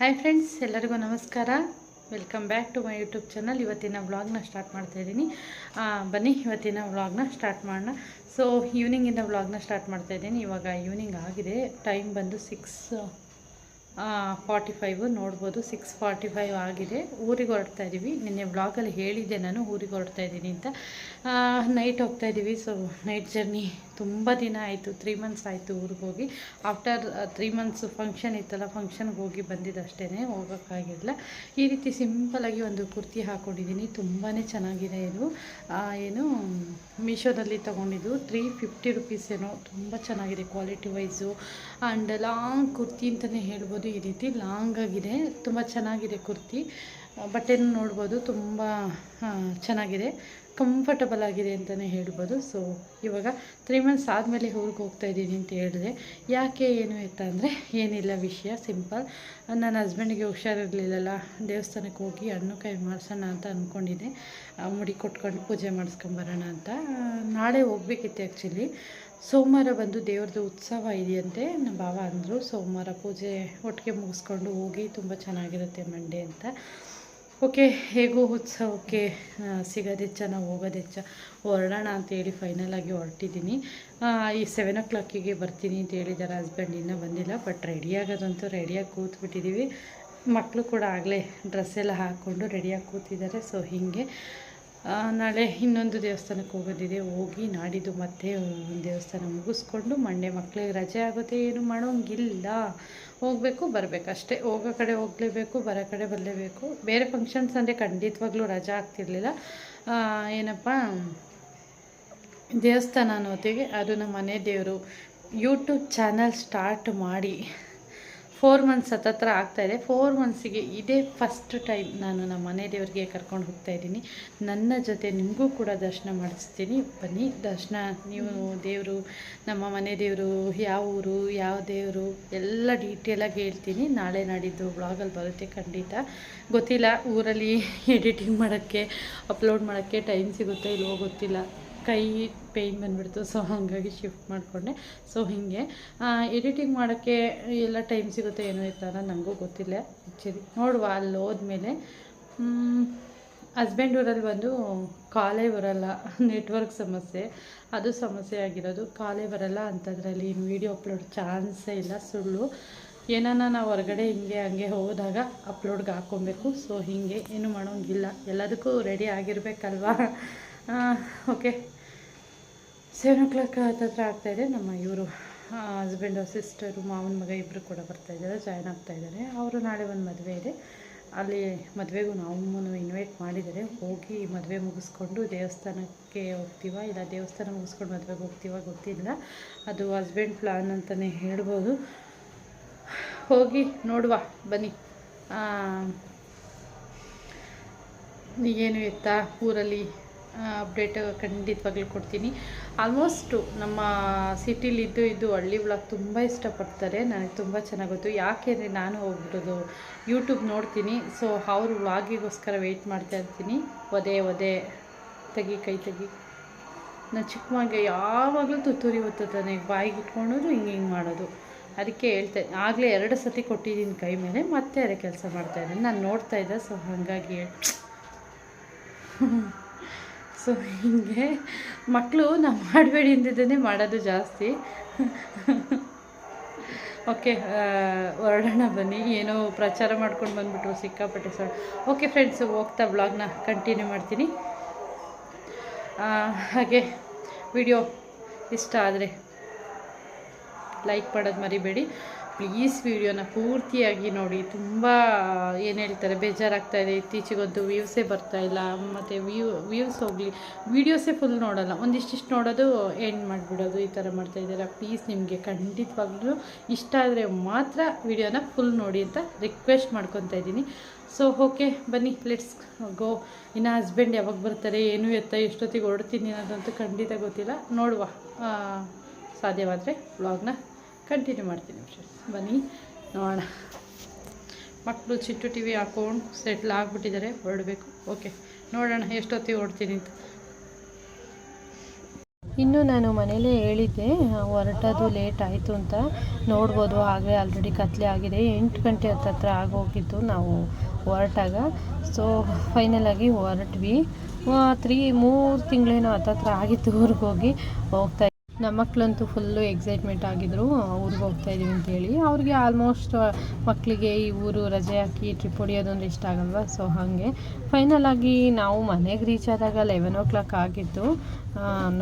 Hi friends ಎಲ್ಲರಿಗೂ ನಮಸ್ಕಾರ. Welcome back to my YouTube channel ಇವತ್ತಿನ ವ್ಲಾಗ್ನ ಸ್ಟಾರ್ಟ್ ಮಾಡ್ತಾ ಇದ್ದೀನಿ. ಬನ್ನಿ, ಇವತ್ತಿನ ವ್ಲಾಗ್ನ ಸ್ಟಾರ್ಟ್ ಮಾಡೋಣ. ಸೊ ಈವ್ನಿಂಗಿಂದ ವ್ಲಾಗ್ನ ಸ್ಟಾರ್ಟ್ ಮಾಡ್ತಾ ಇದ್ದೀನಿ. ಇವಾಗ ಈವ್ನಿಂಗ್ ಆಗಿದೆ. ಟೈಮ್ ಬಂದು ಸಿಕ್ಸ್ ಫಾರ್ಟಿ ಫೈವು ನೋಡ್ಬೋದು. ಸಿಕ್ಸ್ ಫಾರ್ಟಿ ಫೈವ್ ಆಗಿದೆ. ಊರಿಗೆ ಹೊರಡ್ತಾ ಇದ್ದೀವಿ ನಿನ್ನೆ ವ್ಲಾಗಲ್ಲಿ ಹೇಳಿದ್ದೆ ನಾನು, ಊರಿಗೆ ಹೊರಡ್ತಾ ಇದ್ದೀನಿ ಅಂತ. ನೈಟ್ ಹೋಗ್ತಾ ಇದ್ದೀವಿ ಸೊ ನೈಟ್ ಜರ್ನಿ ತುಂಬ ದಿನ ಆಯಿತು ತ್ರೀ ಮಂತ್ಸ್ ಆಯಿತು ಊರಿಗೆ ಹೋಗಿ. ಆಫ್ಟರ್ ತ್ರೀ ಮಂತ್ಸ್ ಫಂಕ್ಷನ್ ಇತ್ತಲ್ಲ ಫಂಕ್ಷನ್ಗೆ ಹೋಗಿ ಬಂದಿದ್ದಷ್ಟೇ ಹೋಗೋಕ್ಕಾಗಿಲ್ಲ ಈ ರೀತಿ ಸಿಂಪಲಾಗಿ ಒಂದು ಕುರ್ತಿ ಹಾಕ್ಕೊಂಡಿದ್ದೀನಿ ತುಂಬಾ ಚೆನ್ನಾಗಿದೆ ಇದು. ಏನು, ಮೀಶೋದಲ್ಲಿ ತೊಗೊಂಡಿದ್ದು ತ್ರೀ ಫಿಫ್ಟಿ ರುಪೀಸ್ ಏನೋ, ತುಂಬ ಚೆನ್ನಾಗಿದೆ quality wise and long kurti ಅಂತಲೇ ಹೇಳ್ಬೋದು ಈ ರೀತಿ ಲಾಂಗ್ ಆಗಿದೆ, ತುಂಬ ಚೆನ್ನಾಗಿದೆ ಕುರ್ತಿ. ಬಟ್ಟೆನೂ ನೋಡ್ಬೋದು, ತುಂಬ ಚೆನ್ನಾಗಿದೆ ಕಂಫರ್ಟಬಲ್ ಆಗಿದೆ ಅಂತಲೇ ಹೇಳ್ಬೋದು. ಸೊ ಇವಾಗ ತ್ರೀ ಮಂತ್ಸ್ ಆದಮೇಲೆ ಊರಿಗೆ ಹೋಗ್ತಾ ಇದ್ದೀನಿ ಅಂತ ಹೇಳಿದೆ ಯಾಕೆ ಏನು ಅಂತ ಅಂದರೆ, ಏನಿಲ್ಲ ವಿಷಯ ಸಿಂಪಲ್ ನನ್ನ ಹಸ್ಬೆಂಡಿಗೆ ಹುಷಾರಿರಲಿಲ್ಲಲ್ಲ, ದೇವಸ್ಥಾನಕ್ಕೆ ಹೋಗಿ ಹಣ್ಣು ಕೈ ಮಾಡಿಸೋಣ ಅಂತ ಅಂದ್ಕೊಂಡಿದ್ದೆ ಮುಡಿ ಕೊಟ್ಕೊಂಡು ಪೂಜೆ ಮಾಡಿಸ್ಕೊಂಬರೋಣ ಅಂತ. ನಾಳೆ ಹೋಗ್ಬೇಕಿತ್ತು ಆ್ಯಕ್ಚುಲಿ ಸೋಮವಾರ ಬಂದು ದೇವ್ರದ್ದು ಉತ್ಸವ ಇದೆಯಂತೆ, ನಮ್ಮ ಭಾವ ಅಂದರು. ಸೋಮವಾರ ಪೂಜೆ ಒಟ್ಟಿಗೆ ಮುಗಿಸ್ಕೊಂಡು ಹೋಗಿ ತುಂಬ ಚೆನ್ನಾಗಿರುತ್ತೆ ಮಂಡೇ ಅಂತ. ಓಕೆ, ಹೇಗೂ ಉತ್ಸವಕ್ಕೆ ಸಿಗೋದೆಚ್ಚ, ನಾವು ಹೋಗೋದೆಚ್ಚ. ಹೊರಡೋಣ ಅಂತೇಳಿ ಫೈನಲಾಗಿ ಹೊರಟಿದ್ದೀನಿ ಈ ಸೆವೆನ್ ಓ ಕ್ಲಾಕಿಗೆ ಬರ್ತೀನಿ ಅಂತ ಹೇಳಿದ್ದಾರೆ ಹಸ್ಬೆಂಡ್ ಇನ್ನೂ ಬಂದಿಲ್ಲ ಬಟ್ ರೆಡಿ ಆಗೋದಂತೂ ರೆಡಿಯಾಗಿ ಕೂತ್ಬಿಟ್ಟಿದ್ದೀವಿ ಮಕ್ಕಳು ಕೂಡ ಆಗಲೇ ಡ್ರೆಸ್ ಎಲ್ಲ ಹಾಕ್ಕೊಂಡು ರೆಡಿಯಾಗಿ ಕೂತಿದ್ದಾರೆ ಸೊ ಹೀಗೆ. ನಾಳೆ ಇನ್ನೊಂದು ದೇವಸ್ಥಾನಕ್ಕೆ ಹೋಗೋದಿದೆ. ಹೋಗಿ ನಾಡಿದ್ದು ಮತ್ತೆ ಒಂದು ದೇವಸ್ಥಾನ ಮುಗಿಸ್ಕೊಂಡು ಮಂಡೆ ಮಕ್ಕಳಿಗೆ ರಜೆ ಆಗುತ್ತೆ ಏನು ಮಾಡೋಂಗಿಲ್ಲ. ಹೋಗಬೇಕು, ಬರಬೇಕು ಅಷ್ಟೇ. ಹೋಗೋ ಕಡೆ ಹೋಗಲೇಬೇಕು, ಬರೋ ಕಡೆ ಬರಲೇಬೇಕು. ಬೇರೆ ಫಂಕ್ಷನ್ಸ್ ಅಂದರೆ ಖಂಡಿತವಾಗ್ಲೂ ರಜೆ ಆಗ್ತಿರ್ಲಿಲ್ಲ. ಏನಪ್ಪ, ದೇವಸ್ಥಾನ ಅನ್ನೋತ್ತಿಗೆ ಅದು ನಮ್ಮ ಮನೆ ದೇವರು ಯೂಟ್ಯೂಬ್ ಚಾನಲ್ ಸ್ಟಾರ್ಟ್ ಮಾಡಿ. ಫೋರ್ ಮಂತ್ಸ್ ಹತ್ತತ್ರ ಆಗ್ತಾಯಿದೆ ಫೋರ್ ಮಂತ್ಸಿಗೆ ಇದೇ ಫಸ್ಟ್ ಟೈಮ್ ನಾನು ನಮ್ಮ ಮನೆ ದೇವರಿಗೆ ಕರ್ಕೊಂಡು ಹೋಗ್ತಾ ಇದ್ದೀನಿ. ನನ್ನ ಜೊತೆ ನಿಮಗೂ ಕೂಡ ದರ್ಶನ ಮಾಡಿಸ್ತೀನಿ. ಬನ್ನಿ, ದರ್ಶನ. ನೀವು ದೇವರು, ನಮ್ಮ ಮನೆ ದೇವರು, ಯಾವ ಊರು, ಯಾವ ದೇವರು, ಎಲ್ಲ ಡೀಟೇಲಾಗಿ ಹೇಳ್ತೀನಿ. ನಾಳೆ ನಾಡಿದ್ದು ಬ್ಲಾಗಲ್ಲಿ ಬರುತ್ತೆ ಖಂಡಿತ. ಗೊತ್ತಿಲ್ಲ ಊರಲ್ಲಿ ಎಡಿಟಿಂಗ್ ಮಾಡೋಕ್ಕೆ ಅಪ್ಲೋಡ್ ಮಾಡೋಕ್ಕೆ ಟೈಮ್ ಸಿಗುತ್ತೋ ಇಲ್ವೋ ಗೊತ್ತಿಲ್ಲ. ಕೈ ಪೇಯ್ನ್ ಬಂದುಬಿಡ್ತು. ಸೊ ಹಾಗಾಗಿ ಶಿಫ್ಟ್ ಮಾಡಿಕೊಂಡೆ. ಸೊ ಹೀಗೆ. ಎಡಿಟಿಂಗ್ ಮಾಡೋಕ್ಕೆ ಎಲ್ಲ ಟೈಮ್ ಸಿಗುತ್ತೆ ಏನೋ ಇರ್ತಾರ ನನಗೂ ಗೊತ್ತಿಲ್ಲ ಆ್ಯಕ್ಚುಲಿ ನೋಡುವ ಅಲ್ಲಿ ಹೋದ್ಮೇಲೆ. ಹಸ್ಬೆಂಡ್ ಊರಲ್ಲಿ ಬಂದು ಕಾಲೇ ಬರಲ್ಲ. ನೆಟ್ವರ್ಕ್ ಸಮಸ್ಯೆ. ಅದು ಸಮಸ್ಯೆ ಆಗಿರೋದು. ಕಾಲೇ ಬರಲ್ಲ ಅಂಥದ್ರಲ್ಲಿ ವೀಡಿಯೋ ಅಪ್ಲೋಡ್ ಚಾನ್ಸೇ ಇಲ್ಲ, ಸುಳ್ಳು. ಏನಾನ ನಾವು ಹೊರಗಡೆ ಹಿಂಗೆ ಹಂಗೆ ಹೋದಾಗ ಅಪ್ಲೋಡ್ಗೆ ಹಾಕ್ಕೊಬೇಕು ಸೊ ಹೀಗೆ ಏನು ಮಾಡೋಂಗಿಲ್ಲ. ಎಲ್ಲದಕ್ಕೂ ರೆಡಿ ಆಗಿರಬೇಕಲ್ವಾ? ಓಕೆ ಸೆವೆನ್ ಓ ಕ್ಲಾಕ್ ಹತ್ತತ್ರ ಆಗ್ತಾಯಿದೆ ನಮ್ಮ ಇವರು ಹಸ್ಬೆಂಡು ಸಿಸ್ಟರು ಮಾವನ ಮಗ ಇಬ್ಬರು ಕೂಡ ಬರ್ತಾಯಿದ್ದಾರೆ ಜಾಯ್ನ್ ಆಗ್ತಾಯಿದ್ದಾರೆ ಅವರು ನಾಳೆ ಒಂದು ಮದುವೆ ಇದೆ. ಅಲ್ಲಿ ಮದುವೆಗೂ ನಾವು ಇನ್ವೈಟ್ ಮಾಡಿದ್ದಾರೆ. ಹೋಗಿ ಮದುವೆ ಮುಗಿಸ್ಕೊಂಡು ದೇವಸ್ಥಾನಕ್ಕೆ ಹೋಗ್ತೀವ ಇಲ್ಲ ದೇವಸ್ಥಾನ ಮುಗಿಸ್ಕೊಂಡು ಮದುವೆಗೆ ಹೋಗ್ತೀವ ಗೊತ್ತಿಲ್ಲ. ಅದು ಹಸ್ಬೆಂಡ್ ಪ್ಲಾನ್ ಅಂತಲೇ ಹೇಳ್ಬೋದು. ಹೋಗಿ ನೋಡುವ. ಬನ್ನಿ. ಈಗೇನು ಎತ್ತಾ ಊರಲ್ಲಿ ಅಪ್ಡೇಟ್ ಖಂಡಿತವಾಗ್ಲೂ ಕೊಡ್ತೀನಿ. ಆಲ್ಮೋಸ್ಟು ನಮ್ಮ ಸಿಟಿಲಿದ್ದು ಇದ್ದು ಹಳ್ಳಿ ಬ್ಲಾಗ್ ತುಂಬ ಇಷ್ಟಪಡ್ತಾರೆ. ನನಗೆ ತುಂಬ ಚೆನ್ನಾಗಿ ಗೊತ್ತು. ಯಾಕೆಂದರೆ ನಾನು ಹೋಗ್ಬಿಡೋದು ಯೂಟ್ಯೂಬ್ ನೋಡ್ತೀನಿ. ಸೊ ಅವ್ರ ವ್ಲಾಗಿಗೋಸ್ಕರ ವೆಯ್ಟ್ ಮಾಡ್ತಾ ಇರ್ತೀನಿ. ಒದೆ ಒದೆ. ತೆಗಿ, ಕೈ ತೆಗಿ. ನಾನು ಚಿಕ್ಕ ಮಗ ಯಾವಾಗಲೂ ತುತ್ತೂರಿ ಒತ್ತುತ್ತಾನೆ ಬಾಯಿಗೆ ಇಟ್ಕೊಳ್ಳೋದು ಹಿಂಗೆ ಹಿಂಗೆ ಮಾಡೋದು. ಅದಕ್ಕೆ ಹೇಳ್ತಾ ಆಗಲೇ ಎರಡು ಸತಿ ಕೊಟ್ಟಿದ್ದೀನಿ ಕೈ ಮೇಲೆ. ಮತ್ತೆ ಅದೇ ಕೆಲಸ ಮಾಡ್ತಾಯಿದ್ದೀನಿ ನಾನು ನೋಡ್ತಾ ಇದ್ದೆ ಸೊ ಹಾಗಾಗಿ ಸೊ, ಹೀಗೆ ಮಕ್ಕಳು ನಾವು ಮಾಡಬೇಡಿ ಅಂದಿದ್ದನ್ನೇ ಮಾಡೋದು ಜಾಸ್ತಿ. ಓಕೆ ಹೊರಡೋಣ ಬನ್ನಿ. ಏನೋ ಪ್ರಚಾರ ಮಾಡ್ಕೊಂಡು ಬಂದುಬಿಟ್ರು ಸಿಕ್ಕಾಪಟ್ಟೆ ಸರ್. ಓಕೆ ಫ್ರೆಂಡ್ಸು, ಹೋಗ್ತಾ ಬ್ಲಾಗ್ನ ಕಂಟಿನ್ಯೂ ಮಾಡ್ತೀನಿ. ಹಾಗೆ ವಿಡಿಯೋ ಇಷ್ಟ ಆದರೆ ಲೈಕ್ ಮಾಡೋದು ಮರಿಬೇಡಿ. ಪ್ಲೀಸ್ ವಿಡಿಯೋನ ಪೂರ್ತಿಯಾಗಿ ನೋಡಿ. ತುಂಬ, ಏನು ಹೇಳ್ತಾರೆ, ಬೇಜಾರಾಗ್ತಾ ಇದೆ. ಇತ್ತೀಚೆಗಂತೂ ವ್ಯೂಸೇ ಬರ್ತಾ ಇಲ್ಲ. ಮತ್ತು ವ್ಯೂ ವ್ಯೂಸ್ ಹೋಗಲಿ. ವೀಡಿಯೋಸೇ ಫುಲ್ ನೋಡೋಲ್ಲ. ಒಂದಿಷ್ಟಿಷ್ಟು ನೋಡೋದು ಎಂಡ್ ಮಾಡಿಬಿಡೋದು. ಈ ಥರ ಮಾಡ್ತಾ ಇದ್ದಾರೆ? ಪ್ಲೀಸ್ ನಿಮಗೆ ಖಂಡಿತವಾಗ್ಲೂ ಇಷ್ಟ ಆದರೆ ಮಾತ್ರ ವಿಡಿಯೋನ ಫುಲ್ ನೋಡಿ ಅಂತ ರಿಕ್ವೆಸ್ಟ್ ಮಾಡ್ಕೊತಾ ಇದ್ದೀನಿ. ಸೊ ಓಕೆ ಬನ್ನಿ ಲೆಟ್ಸ್ ಗೋ ಇನ್ನು ಹಸ್ಬೆಂಡ್ ಯಾವಾಗ ಬರ್ತಾರೆ, ಏನು ಎತ್ತ, ಎಷ್ಟೊತ್ತಿಗೆ ಹೊರಡ್ತೀನಿ ಅನ್ನೋದಂತೂ ಖಂಡಿತ ಗೊತ್ತಿಲ್ಲ. ನೋಡುವ ಸಾಧ್ಯವಾದರೆ ವ್ಲಾಗ್ನ ಕಂಟಿನ್ಯೂ ಮಾಡ್ತೀನಿ ಬನ್ನಿ, ನೋಡೋಣ. ಮಕ್ಕಳು ಚಿಟ್ಟು ಟಿ ವಿ ಹಾಕೊಂಡು ಸೆಟ್ಲ್ ಆಗಿಬಿಟ್ಟಿದ್ದಾರೆ, ಹೊರಡಬೇಕು. ಓಕೆ ನೋಡೋಣ ಎಷ್ಟೊತ್ತಿಗೆ ಹೊರಡ್ತೀನಿ ಅಂತ. ಇನ್ನು ನಾನು ಮನೇಲೇ ಹೇಳಿದ್ದೆ ಹೊರಟೋದು ಲೇಟ್ ಆಯಿತು ಅಂತ. ನೋಡ್ಬೋದು ಆಗಲೇ ಆಲ್ರೆಡಿ ಕತ್ಲೆ ಆಗಿದೆ. ಎಂಟು ಗಂಟೆ ಹತ್ತತ್ರ ಆಗೋಗಿತ್ತು, ನಾವು ಹೊರಟಾಗ. ಸೊ ಫೈನಲಾಗಿ ಹೊರಟ್ವಿ. ತ್ರೀ ಮೂರು ತಿಂಗಳೇನೋ ಹತ್ತತ್ರ ಆಗಿತ್ತು ಊರಿಗೆ ಹೋಗಿ ಹೋಗ್ತಾ ನಮ್ಮ ಮಕ್ಕಳಂತೂ ಫುಲ್ಲು ಎಕ್ಸೈಟ್ಮೆಂಟ್ ಆಗಿದ್ದರು ಊರಿಗೆ ಹೋಗ್ತಾ ಇದೀವಿ ಅಂತೇಳಿ ಅವ್ರಿಗೆ ಆಲ್ಮೋಸ್ಟ್ ಮಕ್ಕಳಿಗೆ ಈ ಊರು ರಜೆ ಹಾಕಿ ಟ್ರಿಪ್ ಹೊಡಿಯೋದು ಇಷ್ಟ ಆಗಲ್ವಾ? ಸೊ ಹಾಗೆ. ಫೈನಲ್ ಆಗಿ ನಾವು ಮನೆಗೆ ರೀಚ್ ಆದಾಗ ಲೆವೆನ್ ಓ ಕ್ಲಾಕ್ ಆಗಿತ್ತು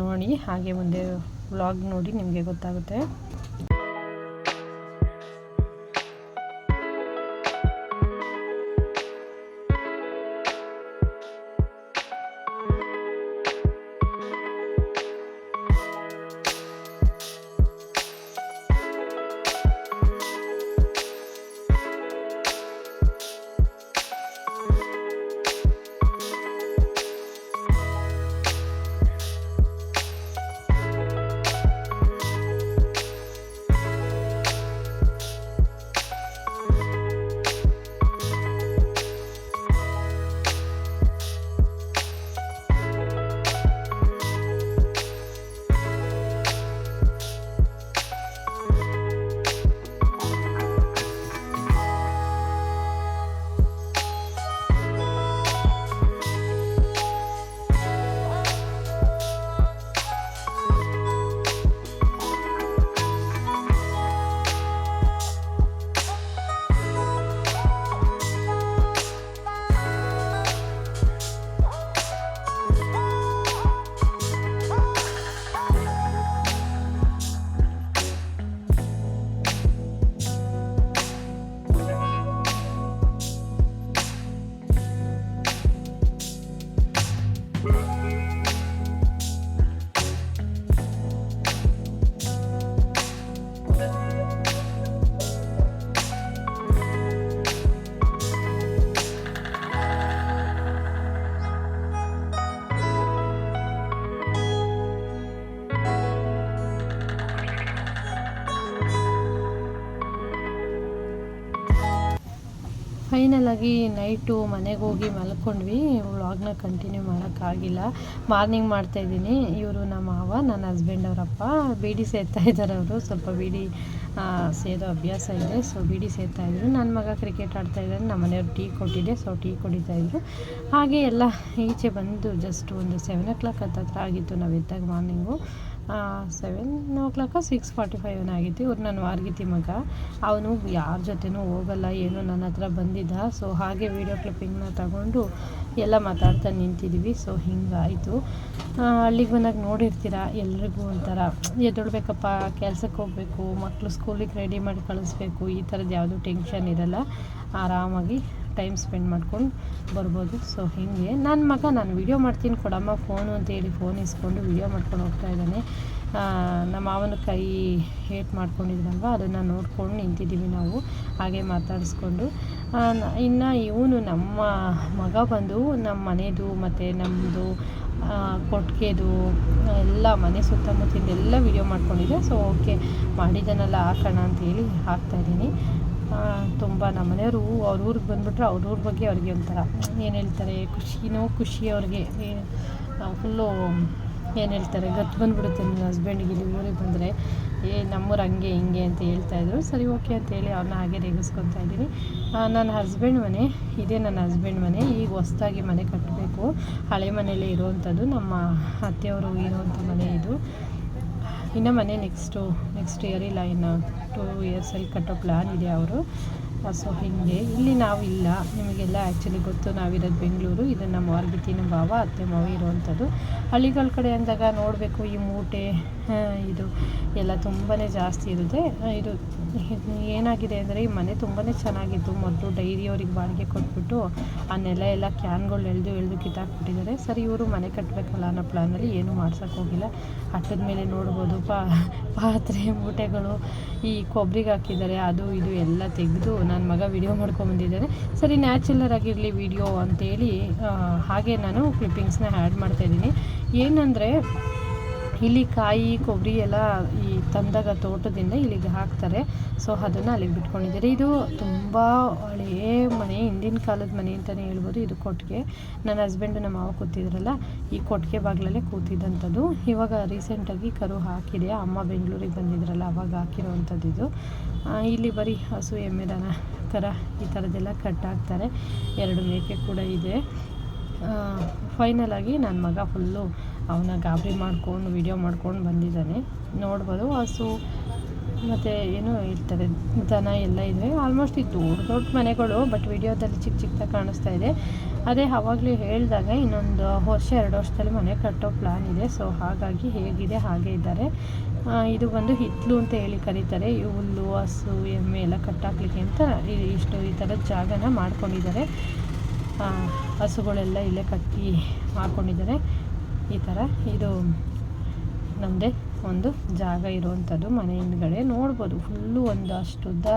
ನೋಡಿ, ಹಾಗೆ ಮುಂದೆ ವ್ಲಾಗ್ ನೋಡಿ ನಿಮಗೆ ಗೊತ್ತಾಗುತ್ತೆ. ಫೈನಲ್ ಆಗಿ ನೈಟು ಮನೆಗೆ ಹೋಗಿ ಮಲ್ಕೊಂಡ್ವಿ. ವ್ಲಾಗ್ನ ಕಂಟಿನ್ಯೂ ಮಾಡೋಕ್ಕಾಗಿಲ್ಲ ಮಾರ್ನಿಂಗ್ ಮಾಡ್ತಾಯಿದ್ದೀನಿ ಇವರು ನಮ್ಮ ಮಾವ, ನನ್ನ ಹಸ್ಬೆಂಡ್ ಅವರಪ್ಪ ಬೀಡಿ ಸೇರ್ತಾ ಇದ್ದಾರೆ ಅವರು. ಸ್ವಲ್ಪ ಬೀಡಿ ಸೇದೋ ಅಭ್ಯಾಸ ಇದೆ. ಸೊ ಬೀಡಿ ಸೇರ್ತಾ ಇದ್ರು. ನನ್ನ ಮಗ ಕ್ರಿಕೆಟ್ ಆಡ್ತಾ ಇದ್ದಾನೆ. ನಮ್ಮ ಮನೆಯವ್ರು ಟೀ ಕೊಟ್ಟಿದ್ದೆ ಸೊ ಟೀ ಕುಡಿತಾ ಇದ್ರು. ಹಾಗೆ ಎಲ್ಲ ಈಚೆ ಬಂದು ಜಸ್ಟ್ ಒಂದು ಸೆವೆನ್ ಓ ಕ್ಲಾಕ್ ಹತ್ತತ್ರ ಆಗಿತ್ತು. ನಾವು ಎದ್ದಾಗ morning seven o'clock six forty five ಏನಾಗಿತ್ತು. ಇವ್ರು ನನ್ನ ವಾರ್ಗಿತಿ ಮಗ. ಅವನು ಯಾರ ಜೊತೆನೂ ಹೋಗಲ್ಲ, ಏನು ನನ್ನ ಹತ್ರ ಬಂದಿದ್ದ. ಸೊ ಹಾಗೆ ವೀಡಿಯೋ ಕ್ಲಿಪ್ಪಿಂಗ್ನ ತಗೊಂಡು ಎಲ್ಲ ಮಾತಾಡ್ತಾ ನಿಂತಿದ್ವಿ. ಸೊ ಹಿಂಗಾಯಿತು. ಅಲ್ಲಿಗೆ ಬಂದಾಗ ನೋಡಿರ್ತೀರ, ಎಲ್ರಿಗೂ ಒಂಥರ ಎದ್ದೊಳ್ಬೇಕಪ್ಪ ಕೆಲ್ಸಕ್ಕೆ ಹೋಗಬೇಕು ಮಕ್ಕಳು ಸ್ಕೂಲಿಗೆ ರೆಡಿ ಮಾಡಿ ಕಳಿಸ್ಬೇಕು, ಈ ಥರದ್ದು ಯಾವುದೂ ಟೆನ್ಷನ್ ಇರಲ್ಲ. ಆರಾಮಾಗಿ ಟೈಮ್ ಸ್ಪೆಂಡ್ ಮಾಡ್ಕೊಂಡು ಬರ್ಬೋದು. ಸೊ ಹೀಗೆ. ನನ್ನ ಮಗ, ನಾನು ವೀಡಿಯೋ ಮಾಡ್ತೀನಿ ಕೊಡಮ್ಮ. ಫೋನು ಅಂತೇಳಿ ಫೋನ್ ಇಸ್ಕೊಂಡು ವೀಡಿಯೋ ಮಾಡ್ಕೊಂಡು ಹೋಗ್ತಾ ಇದ್ದಾನೆ. ನಮ್ಮ ಮಾವನ ಕೈ ಹೇಟ್ ಮಾಡ್ಕೊಂಡಿದ್ರಲ್ವ ಅದನ್ನು ನೋಡ್ಕೊಂಡು ನಿಂತಿದ್ದೀವಿ ನಾವು. ಹಾಗೆ ಮಾತಾಡಿಸ್ಕೊಂಡು. ಇನ್ನು ಇವನು ನಮ್ಮ ಮಗ ಬಂದು ನಮ್ಮ ಮನೆಯದು ಮತ್ತು ನಮ್ಮದು ಕೊಟ್ಟಿಗೆದು ಎಲ್ಲ ಮನೆ ಸುತ್ತಮುತ್ತಲಿಂದ ಎಲ್ಲ ವೀಡಿಯೋ ಮಾಡ್ಕೊಂಡಿದ್ದೆ. ಸೊ ಓಕೆ ಮಾಡಿದ್ದಾನಲ್ಲ, ಹಾಕೋಣ ಅಂತೇಳಿ ಹಾಕ್ತಾಯಿದ್ದೀನಿ ತುಂಬ ನಮ್ಮ ಮನೆಯವರು ಅವ್ರ ಊರಿಗೆ ಬಂದುಬಿಟ್ರೆ ಅವ್ರ ಊರ ಬಗ್ಗೆ ಅವ್ರಿಗೆ ಒಂಥರ ಏನು ಹೇಳ್ತಾರೆ, ಖುಷಿನೂ ಖುಷಿ ಅವ್ರಿಗೆ. ಫುಲ್ಲು ಏನು ಹೇಳ್ತಾರೆ ಗತ್ತು ಬಂದುಬಿಡುತ್ತೆ ನನ್ನ ಹಸ್ಬೆಂಡಿಗೆ ಇಲ್ಲಿ ಊರಿಗೆ ಬಂದರೆ. ಏ, ನಮ್ಮೂರು ಹಂಗೆ, ಹಿಂಗೆ ಅಂತ ಹೇಳ್ತಾಯಿದ್ರು ಸರಿ, ಓಕೆ ಅಂತೇಳಿ ಅವ್ರನ್ನ ಹಾಗೆ ರೇಗಿಸ್ಕೊತಾ ಇದ್ದೀನಿ. ನನ್ನ ಹಸ್ಬೆಂಡ್ ಮನೆ, ಇದೇ ನನ್ನ ಹಸ್ಬೆಂಡ್ ಮನೆ. ಈಗ ಹೊಸ್ದಾಗಿ ಮನೆ ಕಟ್ಟಬೇಕು ಹಳೆ ಮನೆಯಲ್ಲೇ ಇರುವಂಥದ್ದು ನಮ್ಮ ಅತ್ತೆಯವರು ಇರುವಂಥ ಮನೆ ಇದು. ಇನ್ನು ಮನೆ ನೆಕ್ಸ್ಟು ನೆಕ್ಸ್ಟ್ ಇಯರ್ ಇಲ್ಲ ಇನ್ನು ಟೂ ಇಯರ್ಸಲ್ಲಿ ಕಟ್ಟೋ ಪ್ಲ್ಯಾನ್ ಇದೆ ಅವರು. ಸೊ ಹೀಗೆ. ಇಲ್ಲಿ ನಾವಿಲ್ಲ ನಿಮಗೆಲ್ಲ ಆ್ಯಕ್ಚುಲಿ ಗೊತ್ತು. ನಾವಿರೋದು ಬೆಂಗಳೂರು. ಇದು ನಮ್ಮ ವರ್ಗಿತಿನ ಭಾವ, ಅತ್ತೆ, ಮಾವ ಇರುವಂಥದ್ದು. ಹಳ್ಳಿಗಳ ಕಡೆ ಅಂದಾಗ ನೋಡಬೇಕು, ಈ ಮೂಟೆ ಇದು ಎಲ್ಲ ತುಂಬಾ ಜಾಸ್ತಿ ಇರುತ್ತೆ. ಇದು ಏನಾಗಿದೆ ಅಂದರೆ, ಈ ಮನೆ ತುಂಬಾ ಚೆನ್ನಾಗಿತ್ತು. ಮೊದಲು ಡೈರಿಯವ್ರಿಗೆ ಬಾಡಿಗೆ ಕೊಟ್ಬಿಟ್ಟು ಆ ನೆಲ ಎಲ್ಲ ಕ್ಯಾನ್ಗಳು ಎಳೆದು ಎಳೆದು ಕಿತ್ತಾಕ್ಬಿಟ್ಟಿದ್ದಾರೆ. ಸರಿ, ಇವರು ಮನೆ ಕಟ್ಟಬೇಕಲ್ಲ ಅನ್ನೋ ಪ್ಲ್ಯಾನಲ್ಲಿ ಏನೂ ಮಾಡ್ಸೋಕ್ಕೋಗಿಲ್ಲ ಹಟ್ಟದ ಮೇಲೆ ನೋಡ್ಬೋದು, ಪಾ, ಪಾತ್ರೆ, ಮೂಟೆಗಳು, ಈ ಕೊಬ್ಬರಿಗೆ ಹಾಕಿದ್ದಾರೆ. ಅದು, ಇದು ಎಲ್ಲ ತೆಗೆದು ನನ್ನ ಮಗ ವಿಡಿಯೋ ಮಾಡ್ಕೊಂಬಂದಿದ್ದಾನೆ ಸರಿ ನ್ಯಾಚುರಲ್ ಆಗಿರಲಿ ವಿಡಿಯೋ ಅಂತೇಳಿ ಹಾಗೆ ನಾನು ಕ್ಲಿಪ್ಪಿಂಗ್ಸ್ನ ಆ್ಯಡ್ ಮಾಡ್ತಾಯಿದ್ದೀನಿ ಏನಂದರೆ ಇಲ್ಲಿ ಕಾಯಿ ಕೊಬ್ಬರಿ ಎಲ್ಲ ಈ ತಂದಾಗ ತೋಟದಿಂದ ಇಲ್ಲಿಗೆ ಹಾಕ್ತಾರೆ. ಸೊ ಅದನ್ನು ಅಲ್ಲಿಗೆ ಬಿಟ್ಕೊಂಡಿದ್ದಾರೆ. ಇದು ತುಂಬ ಹಳೆಯ ಮನೆ, ಹಿಂದಿನ ಕಾಲದ ಮನೆ ಅಂತಲೇ ಹೇಳ್ಬೋದು ಇದು ಕೊಟ್ಟಿಗೆ. ನನ್ನ ಹಸ್ಬೆಂಡು ನಮ್ಮ ಮಾವ ಕೂತಿದ್ರಲ್ಲ, ಈ ಕೊಟ್ಟಿಗೆ ಬಾಗಿಲಲ್ಲೇ ಕೂತಿದ್ದಂಥದ್ದು. ಇವಾಗ ರೀಸೆಂಟಾಗಿ ಕರು ಹಾಕಿದೆ. ಅಮ್ಮ ಬೆಂಗಳೂರಿಗೆ ಬಂದಿದ್ರಲ್ಲ, ಅವಾಗ ಹಾಕಿರೋವಂಥದ್ದು ಇದು. ಇಲ್ಲಿ ಬರೀ ಹಸು, ಎಮ್ಮೆ, ದನ, ಕರ ಈ ಥರದ್ದೆಲ್ಲ ಕಟ್ಟಾಕ್ತಾರೆ ಎರಡು ಮೇಕೆ ಕೂಡ ಇದೆ. ಫೈನಲ್ ಆಗಿ ನನ್ನ ಮಗ ಫುಲ್ಲು ಅವನ ಗಾಬರಿ ಮಾಡ್ಕೊಂಡು ವಿಡಿಯೋ ಮಾಡ್ಕೊಂಡು ಬಂದಿದ್ದಾನೆ. ನೋಡ್ಬೋದು ಹಸು ಮತ್ತು ಏನು ಇರ್ತಾರೆ ದನ ಎಲ್ಲ ಇದೆ ಆಲ್ಮೋಸ್ಟ್ ಇದು ದೊಡ್ಡ ದೊಡ್ಡ ಮನೆಗಳು ಬಟ್ ವಿಡಿಯೋದಲ್ಲಿ ಚಿಕ್ಕ ಚಿಕ್ಕದಾಗಿ ಕಾಣಿಸ್ತಾ ಇದೆ. ಅದೇ ಆವಾಗಲೇ ಹೇಳಿದಾಗ ಇನ್ನೊಂದು ವರ್ಷ, ಎರಡು ವರ್ಷದಲ್ಲಿ ಮನೆ ಕಟ್ಟೋ ಪ್ಲ್ಯಾನ್ ಇದೆ. ಸೊ ಹಾಗಾಗಿ ಹೇಗಿದೆ, ಹಾಗೆ ಇದ್ದಾರೆ. ಇದು ಬಂದು ಹಿತ್ಲು ಅಂತ ಹೇಳಿ ಕರೀತಾರೆ. ಈ ಹುಲ್ಲು, ಹಸು, ಎಮ್ಮೆ ಎಲ್ಲ ಕಟ್ಟಾಕ್ಲಿಕ್ಕೆ ಅಂತ ಇಷ್ಟು ಈ ಥರದ ಜಾಗನ ಮಾಡ್ಕೊಂಡಿದ್ದಾರೆ. ಹಸುಗಳೆಲ್ಲ ಇಲ್ಲೇ ಕಟ್ಟಿ ಹಾಕ್ಕೊಂಡಿದ್ದಾರೆ ಈ ಥರ ಇದು ನಮ್ಮದೇ ಒಂದು ಜಾಗ ಇರುವಂಥದ್ದು ಮನೆ ಹಿಂದ್ಗಡೆ ನೋಡ್ಬೋದು. ಫುಲ್ಲು ಒಂದು ಅಷ್ಟುದ್ದ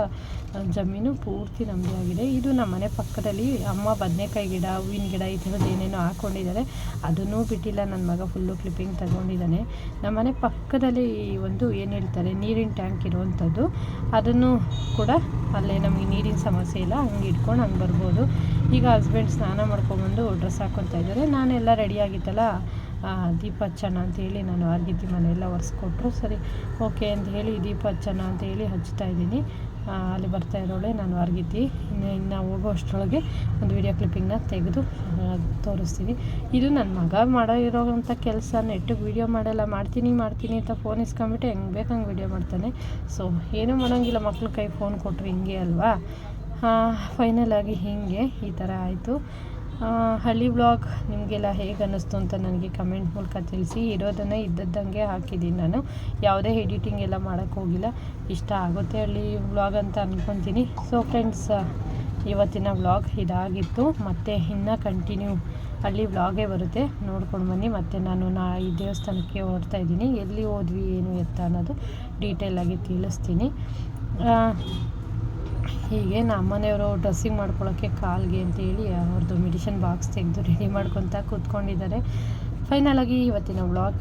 ಜಮೀನು ಪೂರ್ತಿ ನಮ್ಮದೇ ಆಗಿದೆ. ಇದು ನಮ್ಮ ಮನೆ ಪಕ್ಕದಲ್ಲಿ ಅಮ್ಮ ಬದನೆಕಾಯಿ ಗಿಡ, ಹೂವಿನ ಗಿಡ ಈ ಥರದ್ದು ಏನೇನೋ ಹಾಕ್ಕೊಂಡಿದ್ದಾರೆ ಅದನ್ನೂ ಬಿಟ್ಟಿಲ್ಲ. ನನ್ನ ಮಗ ಫುಲ್ಲು ಕ್ಲಿಪ್ಪಿಂಗ್ ತಗೊಂಡಿದ್ದಾನೆ. ನಮ್ಮ ಮನೆ ಪಕ್ಕದಲ್ಲಿ ಒಂದು ಏನು ಹೇಳ್ತಾರೆ, ನೀರಿನ ಟ್ಯಾಂಕ್ ಇರುವಂಥದ್ದು. ಅದನ್ನು ಕೂಡ ಅಲ್ಲೇ ನಮಗೆ ನೀರಿನ ಸಮಸ್ಯೆ ಇಲ್ಲ. ಹಂಗೆ ಇಟ್ಕೊಂಡು ಹಂಗೆ ಬರ್ಬೋದು. ಈಗ ಹಸ್ಬೆಂಡ್ ಸ್ನಾನ ಮಾಡ್ಕೊಂಬಂದು ಡ್ರೆಸ್ ಹಾಕ್ಕೊತಾ ಇದ್ದಾರೆ. ನಾನೆಲ್ಲ ರೆಡಿ ಆಗಿತ್ತಲ್ಲ? ದೀಪ ಹಚ್ಚೋಣ ಅಂತೇಳಿ ನಾನು ಆರ್ಗಿತಿ ಮನೆಯೆಲ್ಲ ಒರೆಸ್ಕೊಟ್ರು. ಸರಿ, ಓಕೆ ಅಂತ ಹೇಳಿ ದೀಪ ಹಚ್ಚೋಣ ಅಂತೇಳಿ ಹಚ್ತಾ ಇದ್ದೀನಿ. ಅಲ್ಲಿ ಬರ್ತಾ ಇರೋಳೆ, ನಾನು ಆರ್ಗಿತಿ ಇನ್ನು ಇನ್ನು ಹೋಗೋ ಅಷ್ಟರೊಳಗೆ ಒಂದು ವೀಡಿಯೋ ಕ್ಲಿಪ್ಪಿಂಗ್ನ ತೆಗೆದು ತೋರಿಸ್ತೀನಿ. ಇದು ನನ್ನ ಮಗ ಮಾಡೋ ಇರೋವಂಥ ಕೆಲಸ ನೆಟ್ಟಿಗೆ ವೀಡಿಯೋ ಮಾಡೋಲ್ಲ, ಮಾಡ್ತೀನಿ ಮಾಡ್ತೀನಿ ಅಂತ ಫೋನ್ ಇಸ್ಕೊಂಬಿಟ್ಟು ಹೆಂಗೆ ಬೇಕು ಹಂಗೆ ವೀಡಿಯೋ ಮಾಡ್ತಾನೆ. ಸೊ ಏನೂ ಮಾಡೋಂಗಿಲ್ಲ, ಮಕ್ಳ ಕೈ ಫೋನ್ ಕೊಟ್ಟರು ಹಿಂಗೆ ಅಲ್ವಾ? ಫೈನಲ್ ಆಗಿ ಹೀಗೆ ಈ ಥರ ಆಯಿತು. ಹಳ್ಳಿ ಬ್ಲಾಗ್ ನಿಮಗೆಲ್ಲ ಹೇಗೆ ಅನ್ನಿಸ್ತು ಅಂತ ನನಗೆ ಕಮೆಂಟ್ ಮೂಲಕ ತಿಳಿಸಿ. ಇರೋದನ್ನು ಇದ್ದದ್ದಂಗೆ ಹಾಕಿದ್ದೀನಿ ನಾನು. ಯಾವುದೇ ಎಡಿಟಿಂಗ್ ಎಲ್ಲ ಮಾಡೋಕ್ಕೆ ಹೋಗಿಲ್ಲ. ಇಷ್ಟ ಆಗುತ್ತೆ ಹಳ್ಳಿ ವ್ಲಾಗ್ ಅಂತ ಅಂದ್ಕೊತೀನಿ ಸೊ ಫ್ರೆಂಡ್ಸ್ ಇವತ್ತಿನ ವ್ಲಾಗ್ ಇದಾಗಿತ್ತು. ಮತ್ತು ಇನ್ನೂ ಕಂಟಿನ್ಯೂ ಹಳ್ಳಿ ವ್ಲಾಗೇ ಬರುತ್ತೆ. ನೋಡ್ಕೊಂಡು ಬನ್ನಿ. ಮತ್ತು ನಾನು ನಾ ಈ ದೇವಸ್ಥಾನಕ್ಕೆ ಹೋಗ್ತಾ ಇದ್ದೀನಿ. ಎಲ್ಲಿ ಹೋದ್ವಿ, ಏನು ಎತ್ತ ಅನ್ನೋದು ಡೀಟೇಲಾಗಿ ತಿಳಿಸ್ತೀನಿ. ಹೀಗೆ ನಮ್ಮ ಮನೆಯವರು ಡ್ರೆಸ್ಸಿಂಗ್ ಮಾಡ್ಕೊಳ್ಳೋಕ್ಕೆ ಕಾಲ್ಗೆ ಅಂತೇಳಿ ಅವ್ರದ್ದು ಮೆಡಿಷನ್ ಬಾಕ್ಸ್ ತೆಗೆದು ರೆಡಿ ಮಾಡ್ಕೊತ ಕೂತ್ಕೊಂಡಿದ್ದಾರೆ. ಫೈನಲಾಗಿ ಇವತ್ತಿನ ವ್ಲಾಗ್